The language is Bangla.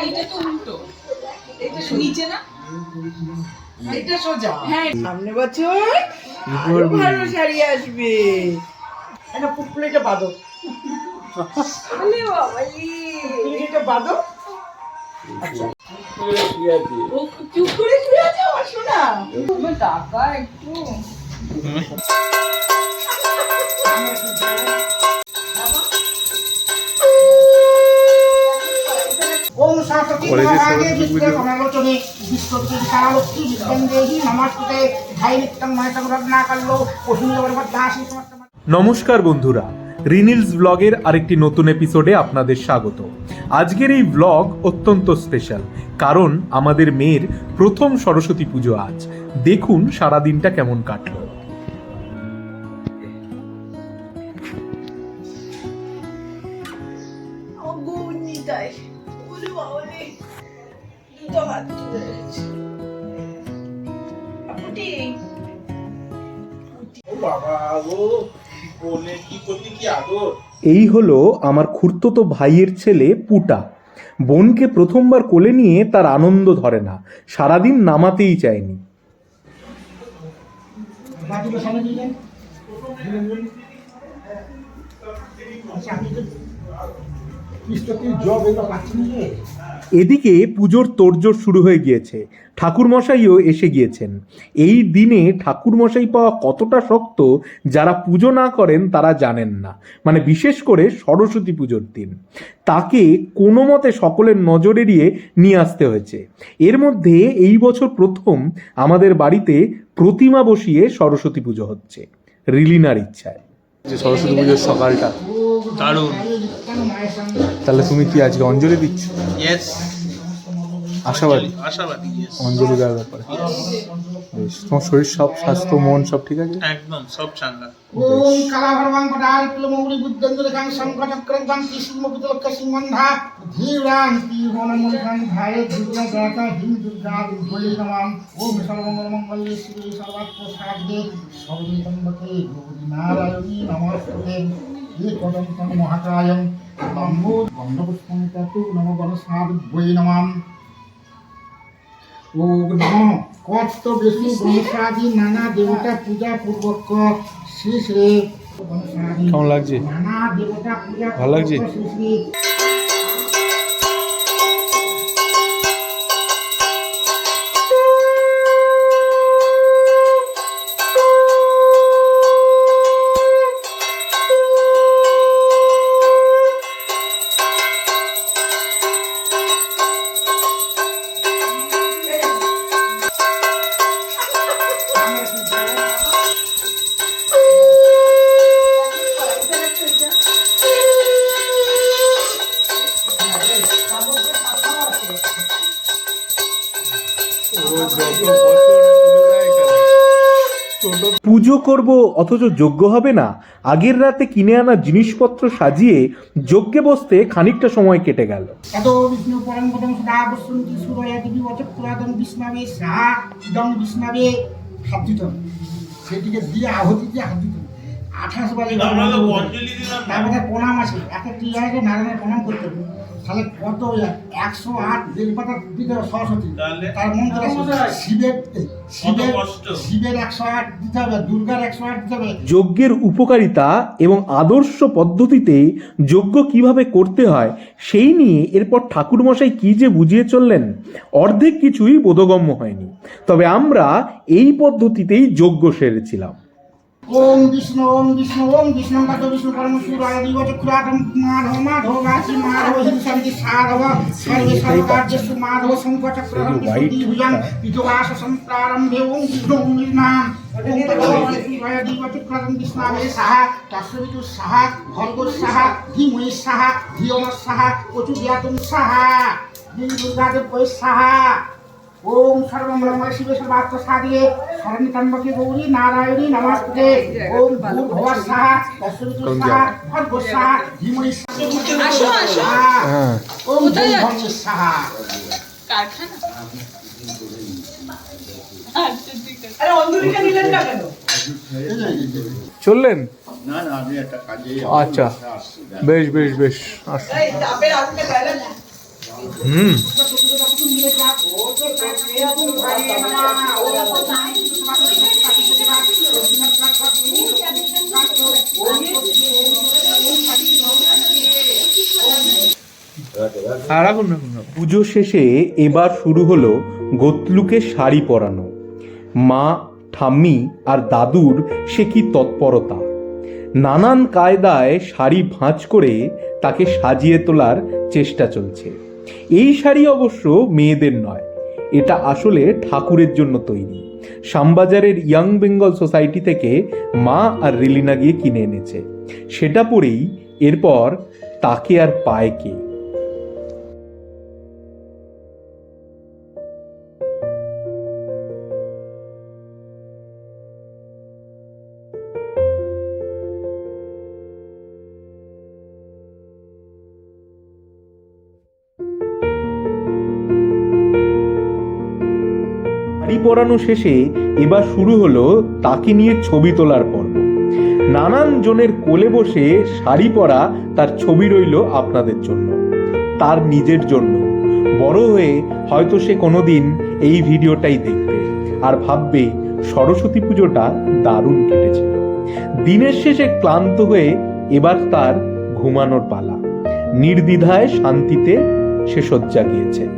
এইটা তো উল্টো। এইটা নিচে না? এটা সোজা। হ্যাঁ। সামনে বছর আরও ভালো শাড়ি আসবে। এটা পুটপুলিটা বাঁধো। আরে বাবালি পুটপুলিটা বাঁধো। আচ্ছা। ও চুপ করে শুয়ে আছে? আমার শোনা। তোমার টাকা একটু। নমস্কার বন্ধুরা রিনিলস ব্লগের আরেকটি নতুন এপিসোডে আপনাদের স্বাগত। আজকের এই ব্লগ অত্যন্ত স্পেশাল কারণ আমাদের মেয়ের প্রথম সরস্বতী পুজো আজ। দেখুন সারাদিনটা কেমন কাটলো। আপুটি বাবা গো বলে কি করতে কি আদর? এই হলো আমার খুড়তো ভাইয়ের ছেলে পুটা। বোনকে প্রথমবার কোলে নিয়ে তার আনন্দ ধরে না। সারাদিন নামাতেই চায়নি। আচ্ছা জব এগুলো পাচ্ছি না। এদিকে পুজোর তোড়জোড় শুরু হয়ে গিয়েছে। ঠাকুরমশাইও এসে গিয়েছেন। এই দিনে ঠাকুরমশাই পাওয়া কতটা শক্ত, যারা পুজো না করেন তারা জানেন না। মানে বিশেষ করে সরস্বতী পুজোর দিন। তাকে কোনো মতে সকলের নজর এড়িয়ে নিয়ে আসতে হয়েছে। এর মধ্যে এই বছর প্রথম আমাদের বাড়িতে প্রতিমা বসিয়ে সরস্বতী পুজো হচ্ছে। রিলিনার ইচ্ছায়। যে সরস্বতী পুজোর সকালটা। দারুণ। তাহলে তুমি কি আজকে অঞ্জলি দিচ্ছ? ইয়েস আশাবাদী? আশাবাদী অঞ্জলি দেওয়ার ব্যাপারে। বেশ তোমার শরীর সব স্বাস্থ্য মন সব ঠিক আছে? একদম সব চাঙ্গা ওম কালাভরবাং বুদ্ধন্দরকাং শঙ্কচক্রং কৃষ্ণমুকুতলক্ষ সিংবন্ধা ধীরাং তিহনমন্ত্রং ধায়ে দুর্গা দাতা হিম দুর্গা দুর্গলি নমাম ওম সর্বমঙ্গলমঙ্গলে শ্রী সর্বাত্ম গৌরী নারায়ণী নমস্তে মহাকায়ং লম্বো গন্ধপুষ্পং ততু নম গণসাদ বৈ নমাম ও নম কত বেশি গণসাদি নানা দেবতা পূজা পূর্বক গণসাদি কেমন লাগছে? নানা দেবতা পূজা ভালো লাগছে? পুজো করব অথচ যোগ্য হবে না। আগের রাতে কিনে আনা জিনিসপত্র সাজিয়ে যজ্ঞে বসতে খানিকটা সময় কেটে গেল। এত বিষ্ণু পরম পদম সদা বসন্তি সুরয়া দেবী বচক পুরাতন বিষ্ণাবে সাহা দম বিষ্ণাবে হাত দিত সেটিকে দিয়ে আহুতি দিয়ে হাত দিত আঠাশ বাজে আমরা অঞ্জলি দিলাম। তারপরে প্রণাম আছে। এক একটি জায়গায় নারায়ণের প্রণাম করতে হবে। তাহলে কত একশো আট বেলপাতা দিতে হবে সরস্বতী তার মন্ত্র শিবের শিবের শিবের একশো আট দিতে হবে দুর্গার একশো আট দিতে হবে। যজ্ঞের উপকারিতা এবং আদর্শ পদ্ধতিতে যজ্ঞ কীভাবে করতে হয় সেই নিয়ে এরপর ঠাকুরমশাই কি যে বুঝিয়ে চললেন অর্ধেক কিছুই বোধগম্য হয়নি। তবে আমরা এই পদ্ধতিতেই যজ্ঞ সেরেছিলাম। ওম বিষ্ণু ওম বিষ্ণু ওম বিষ্ণু কাত বিষ্ণু পরম সুরায় দিবচ কুরাটম মাধব মাধব গাছি মাধব হিংসান্তি সাধব সর্বে সর্বকার্যস্য মাধব শঙ্খ চক্র ভুজাং পিতবাস সম্প্রারম্ভে ওম বিষ্ণু ওম নাম ওম তদোবরে সুরায় দিবচ কুরাটম বিষ্ণাবে সাহা তস্বিতু সাহা ভর্গো সাহা ধীমহি সাহা ধিয়ম সাহা কচু ওম সর্বমঙ্গল শিবে সর্বাত্ম সাধিয়ে শরণিতম্বকে গৌরী নারায়ণী নমস্তে। ওম ভূর্ভুব সাহা সাহা ভর্গো সাহা। সাহা ওম? সাহা কারখানা? আচ্ছা চললেন? আচ্ছা। বেশ বেশ বেশ আসুন। পুজো শেষে এবার শুরু হলো গোতলুকে শাড়ি পরানো। মা, ঠাম্মি আর দাদুর সে কি তৎপরতা? নানান কায়দায় শাড়ি ভাঁজ করে তাকে সাজিয়ে তোলার চেষ্টা চলছে। এই শাড়ি অবশ্য মেয়েদের নয়, এটা আসলে ঠাকুরের জন্য তৈরি। শামবাজারের ইয়াং বেঙ্গল সোসাইটি থেকে মা আর রিলিনা গিয়ে কিনে এনেছে। সেটা পরেই এরপর তাকে আর পায় কে? পরানো শেষে এবার শুরু হলো তাকে নিয়ে ছবি তোলার পর্ব। নানান জনের কোলে বসে শাড়ি পরা তার ছবি রইল আপনাদের জন্য। তার নিজের জন্য। বড় হয়ে হয়তো সে কোনোদিন এই ভিডিওটাই দেখবে। আর ভাববে, সরস্বতী পুজোটা দারুণ কেটেছিল দিনের শেষে ক্লান্ত হয়ে এবার তার ঘুমানোর পালা। নির্দ্বিধায় শান্তিতে সে শয্যা গিয়েছে।